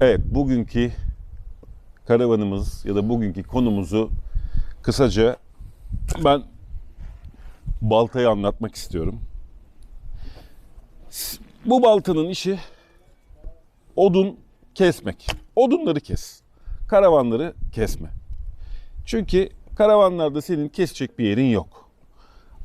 Evet, bugünkü karavanımız ya da bugünkü konumuzu kısaca ben baltayı anlatmak istiyorum. Bu baltanın işi odun kesmek. Odunları kes. Karavanları kesme. Çünkü karavanlarda senin kesecek bir yerin yok.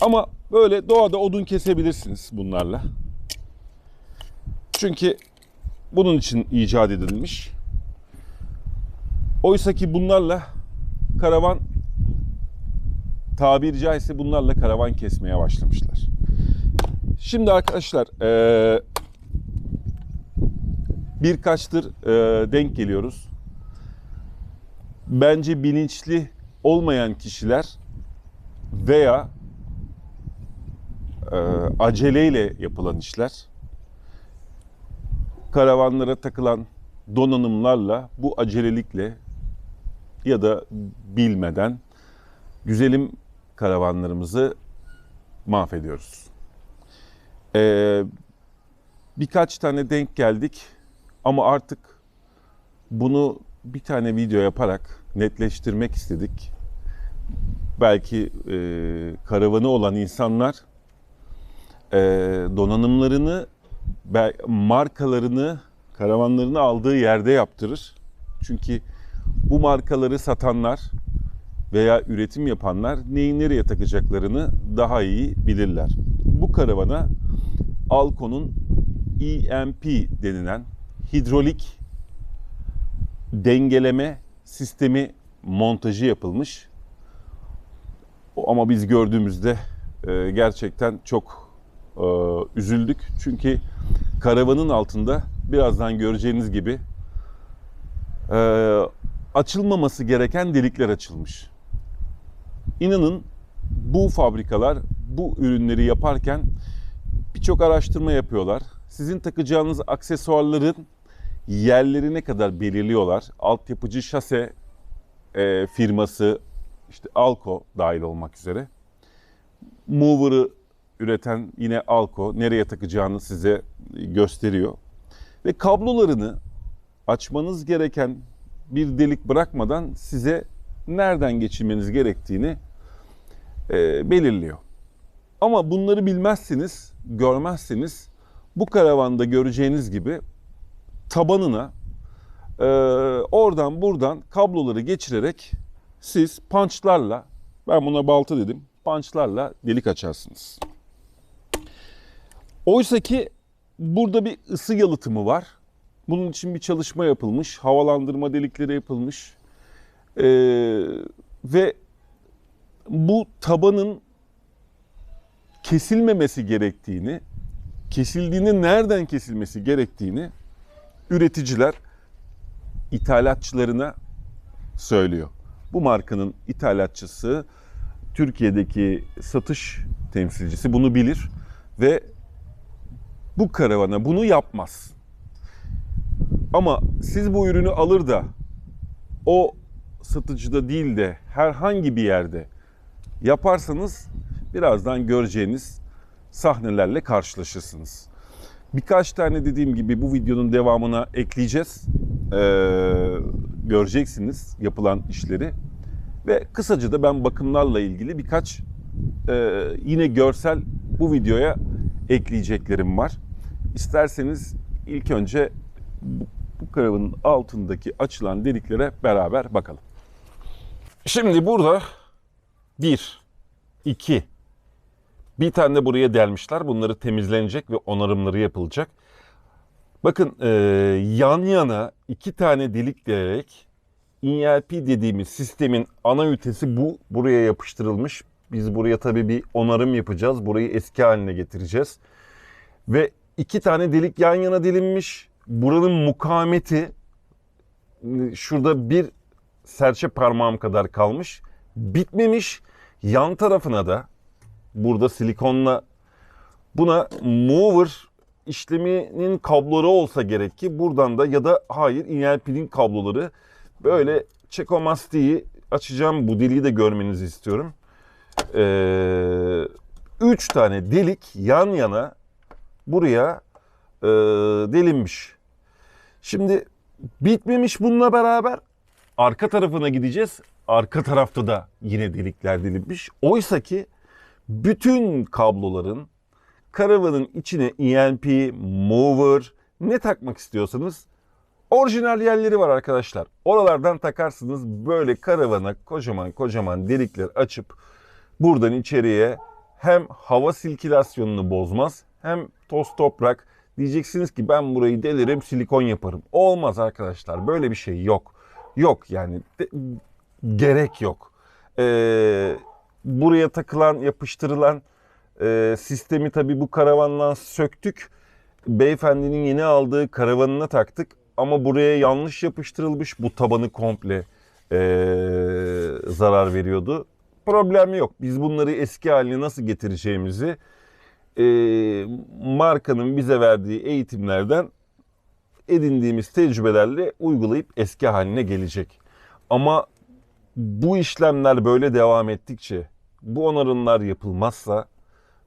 Ama böyle doğada odun kesebilirsiniz bunlarla. Çünkü bunun için icat edilmiş. Oysa ki bunlarla karavan tabiri caizse bunlarla karavan kesmeye başlamışlar. Şimdi arkadaşlar eee, birkaçtır eee, denk geliyoruz. Bence bilinçli olmayan kişiler veya eee, aceleyle yapılan işler karavanlara takılan donanımlarla bu acelelikle ya da bilmeden güzelim karavanlarımızı mahvediyoruz. Ee, birkaç tane denk geldik ama artık bunu bir tane video yaparak netleştirmek istedik. Belki e, karavanı olan insanlar e, donanımlarını markalarını karavanlarını aldığı yerde yaptırır. Çünkü bu markaları satanlar veya üretim yapanlar neyi nereye takacaklarını daha iyi bilirler. Bu karavana Alco'nun EMP denilen hidrolik dengeleme sistemi montajı yapılmış. Ama biz gördüğümüzde e, gerçekten çok e, üzüldük. Çünkü karavanın altında birazdan göreceğiniz gibi e, açılmaması gereken delikler açılmış. İnanın bu fabrikalar bu ürünleri yaparken birçok araştırma yapıyorlar. Sizin takacağınız aksesuarların yerlerine kadar belirliyorlar. Altyapıcı şase e, firması işte Alco dahil olmak üzere. Mover'ı üreten yine Alco nereye takacağını size gösteriyor. Ve kablolarını açmanız gereken bir delik bırakmadan size nereden geçirmeniz gerektiğini e, belirliyor. Ama bunları bilmezseniz, görmezseniz bu karavanda göreceğiniz gibi tabanına e, oradan buradan kabloları geçirerek siz punchlarla, ben buna balta dedim, punchlarla delik açarsınız. Oysa ki burada bir ısı yalıtımı var. Bunun için bir çalışma yapılmış, havalandırma delikleri yapılmış. Ee, ve bu tabanın kesilmemesi gerektiğini, kesildiğinde nereden kesilmesi gerektiğini üreticiler ithalatçılarına söylüyor. Bu markanın ithalatçısı Türkiye'deki satış temsilcisi bunu bilir ve bu karavana bunu yapmaz. Ama siz bu ürünü alır da o satıcıda değil de herhangi bir yerde yaparsanız birazdan göreceğiniz sahnelerle karşılaşırsınız. Birkaç tane dediğim gibi bu videonun devamına ekleyeceğiz. Ee, göreceksiniz yapılan işleri. Ve kısaca da ben bakımlarla ilgili birkaç e, yine görsel bu videoya ekleyeceklerim var. İsterseniz ilk önce bu, bu karavanın altındaki açılan deliklere beraber bakalım. Şimdi burada bir, iki, bir tane de buraya delmişler. Bunları temizlenecek ve onarımları yapılacak. Bakın e, yan yana iki tane delik delerek ELP dediğimiz sistemin ana ünitesi bu. Buraya yapıştırılmış. Biz buraya tabii bir onarım yapacağız. Burayı eski haline getireceğiz. Ve iki tane delik yan yana delinmiş. Buranın mukavemeti şurada bir serçe parmağım kadar kalmış. Bitmemiş. Yan tarafına da burada silikonla buna mover işleminin kabloları olsa gerek ki buradan da ya da hayır ELP'nin kabloları böyle çekomastiği açacağım bu deliği de görmenizi istiyorum. Ee, üç tane delik yan yana buraya e, delinmiş. Şimdi Bitmemiş bununla beraber arka tarafına gideceğiz. Arka tarafta da yine delikler delinmiş. Oysa ki bütün kabloların karavanın içine EMP, mover ne takmak istiyorsanız orijinal yerleri var arkadaşlar. Oralardan takarsınız böyle karavana kocaman kocaman delikler açıp buradan içeriye hem hava silkilasyonunu bozmaz hem toz toprak diyeceksiniz ki ben burayı delirim silikon yaparım. Olmaz arkadaşlar böyle bir şey yok. Yok yani de- gerek yok. Ee, buraya takılan yapıştırılan e, sistemi tabii bu karavandan söktük. Beyefendinin yeni aldığı karavanına taktık. Ama buraya yanlış yapıştırılmış bu tabanı komple e, zarar veriyordu. Problem yok. Biz bunları eski haline nasıl getireceğimizi e, markanın bize verdiği eğitimlerden edindiğimiz tecrübelerle uygulayıp eski haline gelecek. Ama bu işlemler böyle devam ettikçe, bu onarımlar yapılmazsa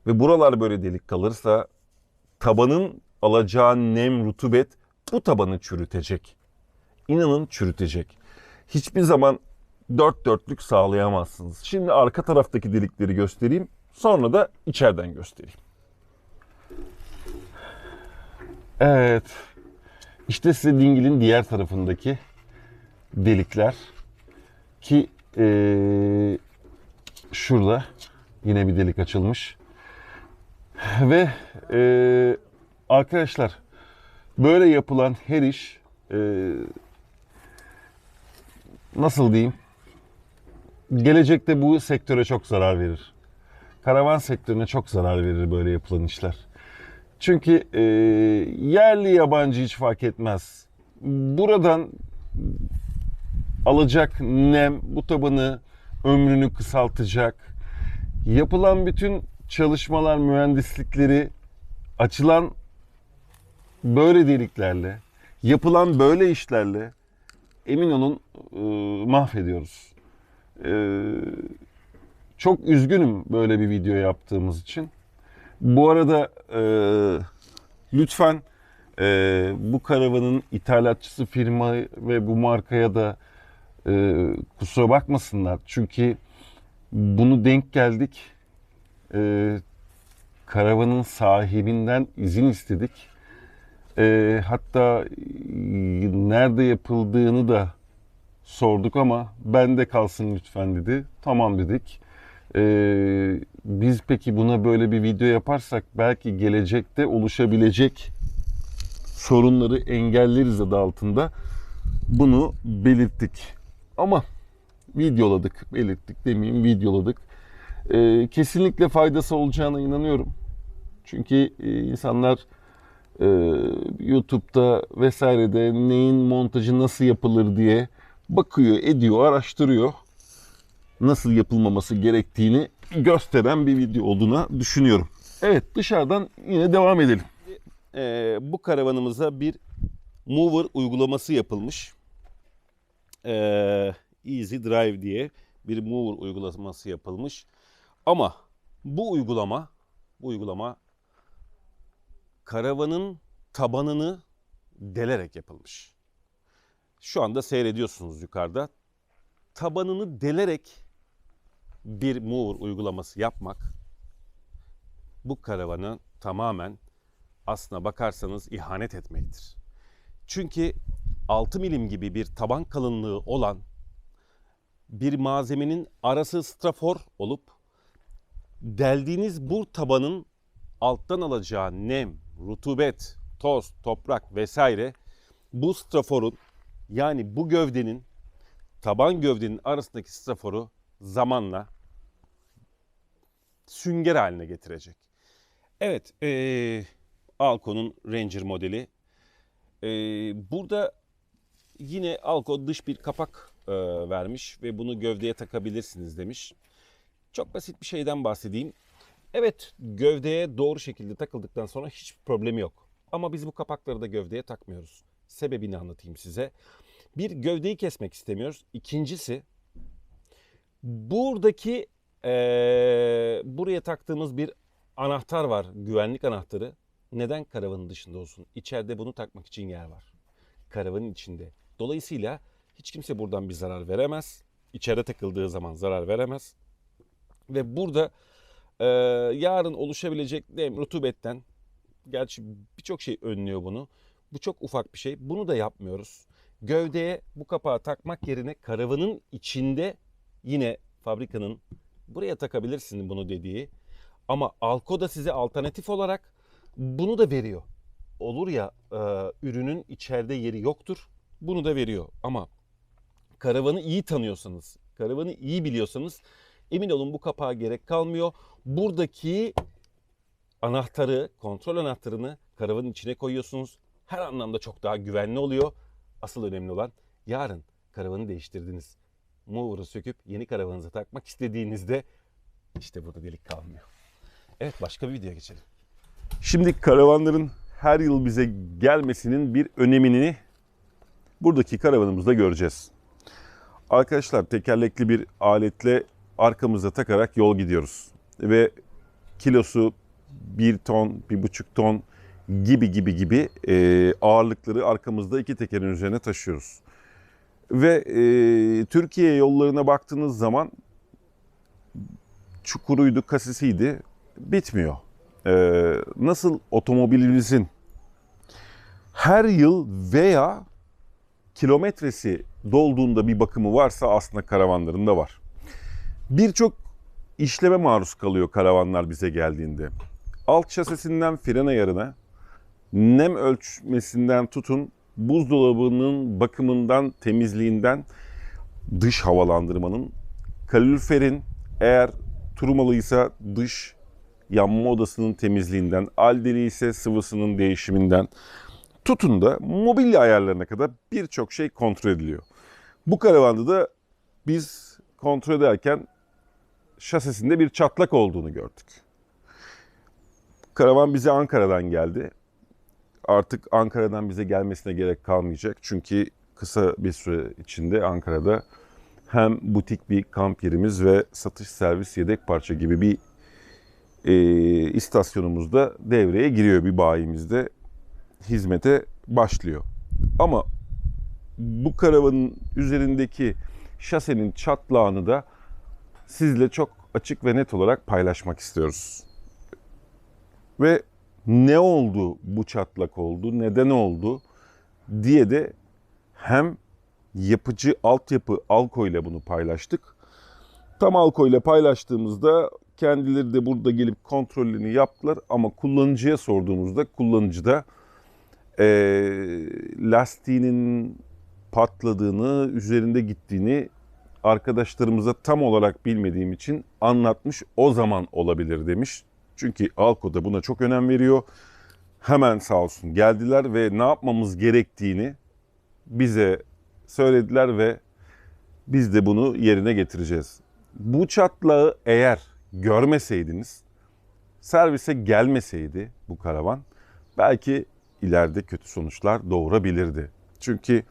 ve buralar böyle delik kalırsa tabanın alacağı nem, rutubet bu tabanı çürütecek. İnanın çürütecek. Hiçbir zaman dört dörtlük sağlayamazsınız. Şimdi arka taraftaki delikleri göstereyim. Sonra da içeriden göstereyim. Evet. İşte size dingilin diğer tarafındaki delikler ki eee, şurada yine bir delik açılmış ve eee, arkadaşlar böyle yapılan her iş eee, nasıl diyeyim gelecekte bu sektöre çok zarar verir. Karavan sektörüne çok zarar verir böyle yapılan işler. Çünkü eee, yerli yabancı hiç fark etmez. Buradan alacak nem bu tabanı ömrünü kısaltacak. Yapılan bütün çalışmalar, mühendislikleri açılan böyle deliklerle, yapılan böyle işlerle emin olun e, mahvediyoruz. E, çok üzgünüm böyle bir video yaptığımız için. Bu arada e, lütfen e, bu karavanın ithalatçısı firma ve bu markaya da e, kusura bakmasınlar. Çünkü bunu denk geldik. E, karavanın sahibinden izin istedik. E, hatta e, nerede yapıldığını da sorduk ama bende kalsın lütfen dedi. Tamam dedik. E, biz peki buna böyle bir video yaparsak belki gelecekte oluşabilecek sorunları engelleriz adı altında bunu belirttik. Ama videoladık, belirttik demeyeyim videoladık. Ee, kesinlikle faydası olacağına inanıyorum. Çünkü e, insanlar e, YouTube'da vesairede neyin montajı nasıl yapılır diye bakıyor, ediyor, araştırıyor. Nasıl yapılmaması gerektiğini gösteren bir video olduğuna düşünüyorum. Evet dışarıdan yine devam edelim. Ee, bu karavanımıza bir mover uygulaması yapılmış. Ee, Easy Drive diye bir mover uygulaması yapılmış. Ama bu uygulama bu uygulama karavanın tabanını delerek yapılmış. Şu anda seyrediyorsunuz yukarıda. Tabanını delerek bir mover uygulaması yapmak bu karavanı tamamen aslına bakarsanız ihanet etmektir. Çünkü 6 milim gibi bir taban kalınlığı olan bir malzemenin arası strafor olup deldiğiniz bu tabanın alttan alacağı nem, rutubet, toz, toprak vesaire bu straforun yani bu gövdenin taban gövdenin arasındaki straforu zamanla sünger haline getirecek. Evet, eee Alco'nun Ranger modeli. Ee, burada yine Alco dış bir kapak e, vermiş ve bunu gövdeye takabilirsiniz demiş. Çok basit bir şeyden bahsedeyim. Evet gövdeye doğru şekilde takıldıktan sonra hiçbir problemi yok. Ama biz bu kapakları da gövdeye takmıyoruz. Sebebini anlatayım size. Bir gövdeyi kesmek istemiyoruz. İkincisi buradaki e, buraya taktığımız bir anahtar var. Güvenlik anahtarı. Neden karavanın dışında olsun? İçeride bunu takmak için yer var. karavanın içinde. Dolayısıyla hiç kimse buradan bir zarar veremez. İçeride takıldığı zaman zarar veremez. Ve burada e, yarın oluşabilecek nem, rutubetten, gerçi birçok şey önlüyor bunu. Bu çok ufak bir şey. Bunu da yapmıyoruz. Gövdeye bu kapağı takmak yerine karavanın içinde yine fabrikanın buraya takabilirsin bunu dediği ama Alko da size alternatif olarak bunu da veriyor. Olur ya e, ürünün içeride yeri yoktur. Bunu da veriyor. Ama karavanı iyi tanıyorsanız, karavanı iyi biliyorsanız emin olun bu kapağa gerek kalmıyor. Buradaki anahtarı, kontrol anahtarını karavanın içine koyuyorsunuz. Her anlamda çok daha güvenli oluyor. Asıl önemli olan yarın karavanı değiştirdiniz. Mover'ı söküp yeni karavanınıza takmak istediğinizde işte burada delik kalmıyor. Evet başka bir videoya geçelim. Şimdi karavanların her yıl bize gelmesinin bir önemini buradaki karavanımızda göreceğiz. Arkadaşlar tekerlekli bir aletle arkamıza takarak yol gidiyoruz. Ve kilosu 1 ton, 1,5 ton gibi gibi gibi e, ağırlıkları arkamızda iki tekerin üzerine taşıyoruz. Ve e, Türkiye yollarına baktığınız zaman çukuruydu, kasisiydi bitmiyor. Ee, nasıl otomobilimizin her yıl veya kilometresi dolduğunda bir bakımı varsa aslında karavanların da var. Birçok işleme maruz kalıyor karavanlar bize geldiğinde. Alt şasisinden fren ayarına, nem ölçmesinden tutun, buzdolabının bakımından, temizliğinden, dış havalandırmanın, kaloriferin eğer turmalıysa dış yanma odasının temizliğinden, aldeli ise sıvısının değişiminden tutun da mobilya ayarlarına kadar birçok şey kontrol ediliyor. Bu karavanda da biz kontrol ederken şasisinde bir çatlak olduğunu gördük. Karavan bize Ankara'dan geldi. Artık Ankara'dan bize gelmesine gerek kalmayacak. Çünkü kısa bir süre içinde Ankara'da hem butik bir kamp yerimiz ve satış servis yedek parça gibi bir e, istasyonumuzda devreye giriyor bir bayimizde hizmete başlıyor. Ama bu karavanın üzerindeki şasenin çatlağını da sizle çok açık ve net olarak paylaşmak istiyoruz. Ve ne oldu bu çatlak oldu, neden oldu diye de hem yapıcı altyapı Alko ile bunu paylaştık. Tam Alko ile paylaştığımızda kendileri de burada gelip kontrolünü yaptılar ama kullanıcıya sorduğumuzda kullanıcı da e, lastiğinin patladığını, üzerinde gittiğini arkadaşlarımıza tam olarak bilmediğim için anlatmış o zaman olabilir demiş. Çünkü Alko da buna çok önem veriyor. Hemen sağ olsun geldiler ve ne yapmamız gerektiğini bize söylediler ve biz de bunu yerine getireceğiz. Bu çatlağı eğer görmeseydiniz, servise gelmeseydi bu karavan belki ileride kötü sonuçlar doğurabilirdi. Çünkü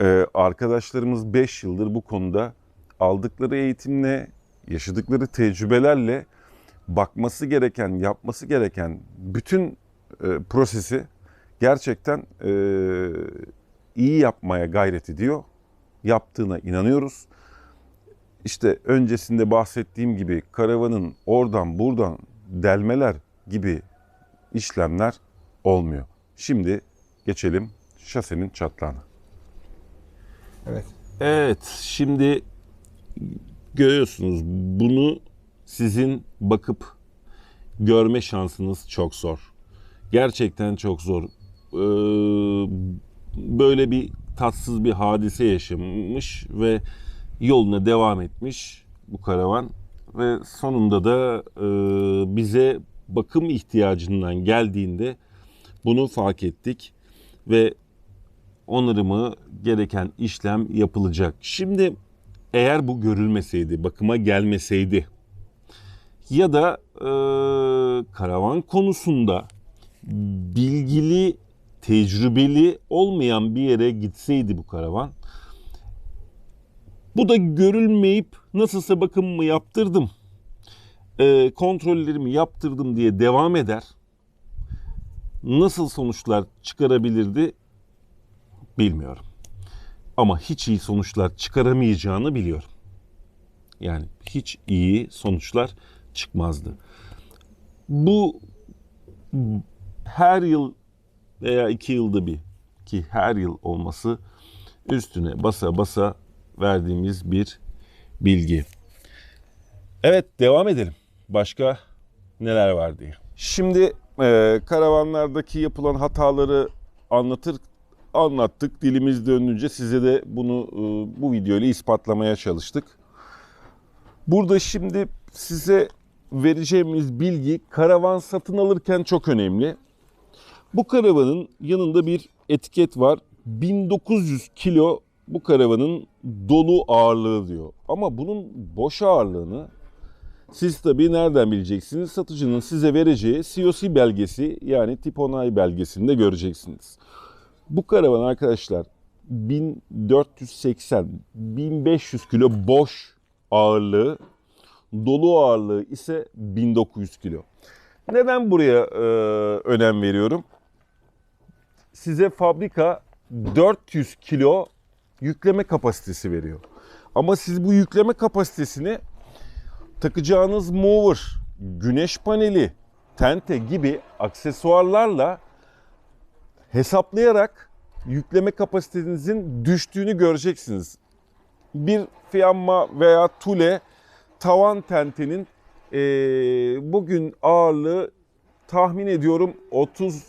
e, arkadaşlarımız 5 yıldır bu konuda aldıkları eğitimle, yaşadıkları tecrübelerle bakması gereken, yapması gereken bütün e, prosesi gerçekten e, iyi yapmaya gayret ediyor. Yaptığına inanıyoruz. İşte öncesinde bahsettiğim gibi karavanın oradan buradan delmeler gibi işlemler olmuyor. Şimdi geçelim şasenin çatlağına. Evet. Evet şimdi görüyorsunuz bunu sizin bakıp görme şansınız çok zor. Gerçekten çok zor. Ee, böyle bir tatsız bir hadise yaşamış ve yoluna devam etmiş bu karavan ve sonunda da e, bize bakım ihtiyacından geldiğinde bunu fark ettik ve onarımı gereken işlem yapılacak. Şimdi eğer bu görülmeseydi, bakıma gelmeseydi ya da e, karavan konusunda bilgili, tecrübeli olmayan bir yere gitseydi bu karavan bu da görülmeyip nasılsa bakımımı yaptırdım, e, kontrollerimi yaptırdım diye devam eder. Nasıl sonuçlar çıkarabilirdi? Bilmiyorum. Ama hiç iyi sonuçlar çıkaramayacağını biliyorum. Yani hiç iyi sonuçlar çıkmazdı. Bu her yıl veya iki yılda bir ki her yıl olması üstüne basa basa verdiğimiz bir bilgi. Evet devam edelim. Başka neler var diye. Şimdi e, karavanlardaki yapılan hataları anlatır anlattık. Dilimiz döndüğünce size de bunu e, bu videoyla ispatlamaya çalıştık. Burada şimdi size vereceğimiz bilgi karavan satın alırken çok önemli. Bu karavanın yanında bir etiket var. 1900 kilo bu karavanın dolu ağırlığı diyor. Ama bunun boş ağırlığını siz tabii nereden bileceksiniz? Satıcının size vereceği COC belgesi yani tip onay belgesinde göreceksiniz. Bu karavan arkadaşlar 1480-1500 kilo boş ağırlığı, dolu ağırlığı ise 1900 kilo. Neden buraya e, önem veriyorum? Size fabrika 400 kilo yükleme kapasitesi veriyor. Ama siz bu yükleme kapasitesini takacağınız mower, güneş paneli, tente gibi aksesuarlarla hesaplayarak yükleme kapasitenizin düştüğünü göreceksiniz. Bir Fiamma veya Tule tavan tentenin eee, bugün ağırlığı tahmin ediyorum 30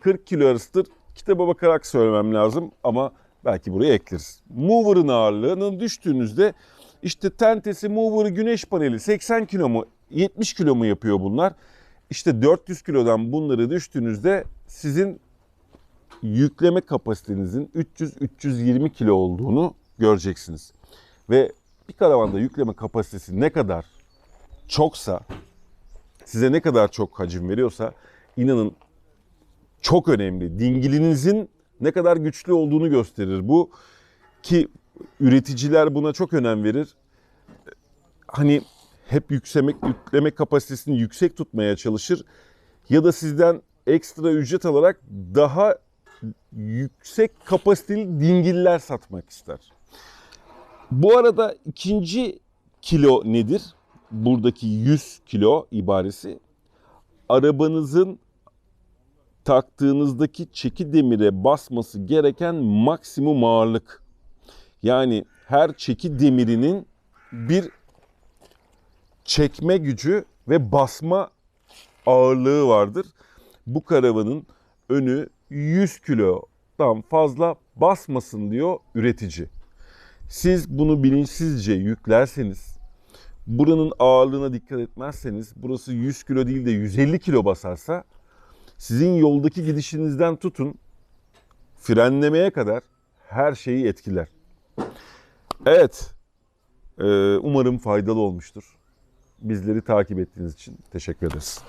40 kilo arasıdır. Kitaba bakarak söylemem lazım ama belki buraya ekleriz. Mover'ın ağırlığının düştüğünüzde işte tentesi, mover'ı, güneş paneli 80 kilo mu 70 kilo mu yapıyor bunlar? İşte 400 kilodan bunları düştüğünüzde sizin yükleme kapasitenizin 300-320 kilo olduğunu göreceksiniz. Ve bir karavanda yükleme kapasitesi ne kadar çoksa, size ne kadar çok hacim veriyorsa inanın çok önemli. Dingilinizin ne kadar güçlü olduğunu gösterir bu. Ki üreticiler buna çok önem verir. Hani hep yüksemek, yükleme kapasitesini yüksek tutmaya çalışır. Ya da sizden ekstra ücret alarak daha yüksek kapasiteli dingiller satmak ister. Bu arada ikinci kilo nedir? Buradaki 100 kilo ibaresi arabanızın taktığınızdaki çeki demire basması gereken maksimum ağırlık. Yani her çeki demirinin bir çekme gücü ve basma ağırlığı vardır. Bu karavanın önü 100 kilodan fazla basmasın diyor üretici. Siz bunu bilinçsizce yüklerseniz, buranın ağırlığına dikkat etmezseniz, burası 100 kilo değil de 150 kilo basarsa sizin yoldaki gidişinizden tutun frenlemeye kadar her şeyi etkiler. Evet, e, umarım faydalı olmuştur. Bizleri takip ettiğiniz için teşekkür ederiz.